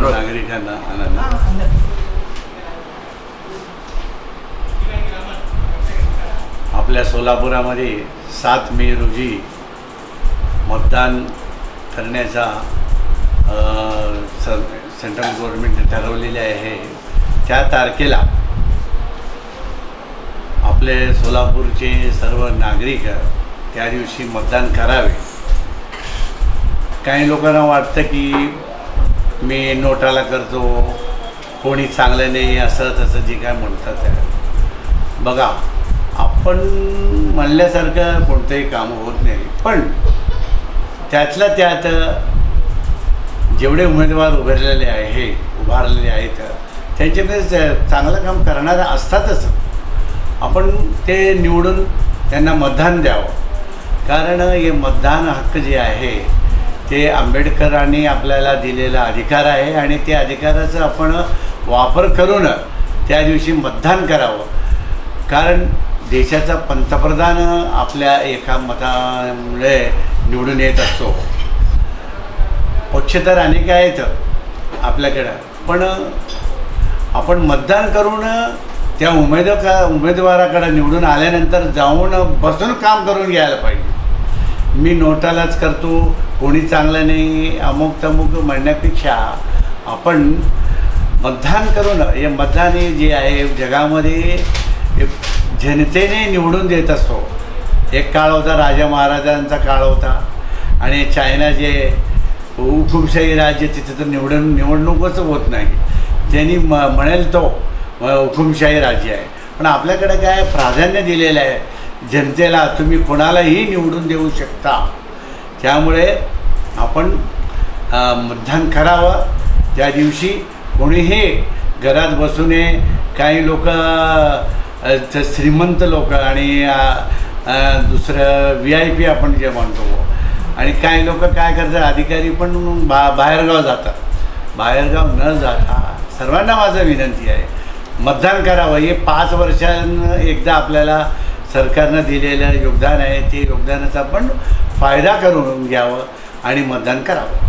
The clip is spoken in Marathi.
नागरिकांना आपल्या सोलापुरामध्ये सात मे रोजी मतदान करण्याचा सेंट्रल गव्हर्नमेंटने ठरवलेले आहे. त्या तारखेला आपले सोलापूरचे सर्व नागरिक त्या दिवशी मतदान करावे. काही लोकांना वाटतं की मी नोटाला करतो कोणी चांगलं नाही असं तसं जे काय म्हणतात आहे. बघा आपण म्हणल्यासारखं कोणतंही काम होत नाही पण त्यातल्या त्यात जेवढे उमेदवार उभारलेले आहे उभारलेले आहेत त्यांच्याकडे चांगलं काम करणारे असतातच आपण ते निवडून त्यांना मतदान द्यावं कारण हे मतदान हक्क जे आहे ते आंबेडकरांनी आपल्याला दिलेला अधिकार आहे आणि त्या अधिकाराचा आपण वापर करून त्या दिवशी मतदान करावं. कारण देशाचा पंतप्रधान आपल्या एका मतामुळे निवडून येत असतो. पक्ष तर अनेक आहेत आपल्याकडं पण आपण मतदान करून त्या उमेदवार उमेदवाराकडं निवडून आल्यानंतर जाऊन बसून काम करून घ्यायला पाहिजे. मी नोटालाच करतो कोणी चांगलं नाही अमुक तमुक म्हणण्यापेक्षा आपण मतदान करून हे मतदान हे जे आहे जगामध्ये जनतेने निवडून देत असतो एक काळ होता राजा महाराजांचा काळ होता. आणि चायना जे हुकुमशाही राज्य तिथं तर निवडून निवडणूकच होत नाही. त्यांनी म म्हणेल तो हुकुमशाही राज्य आहे. पण आपल्याकडे काय प्राधान्य दिलेलं आहे? जनतेला तुम्ही कोणालाही निवडून देऊ शकता. त्यामुळे आपण अ, मतदान करावं. त्या दिवशी कोणीही घरात बसू नये काही लोक श्रीमंत लोक आणि दुसरं व्ही आय पी आपण जे म्हणतो. आणि काही लोक काय करतात अधिकारी पण बा बाहेरगाव जातात. बाहेरगाव न जाता सर्वांना माझं विनंती आहे मतदान करावं. हे पाच वर्षां एकदा आपल्याला सरकारनं दिलेलं योगदान आहे ते योगदानाचा आपण फायदा करून घ्यावं आणि मतदान करावं.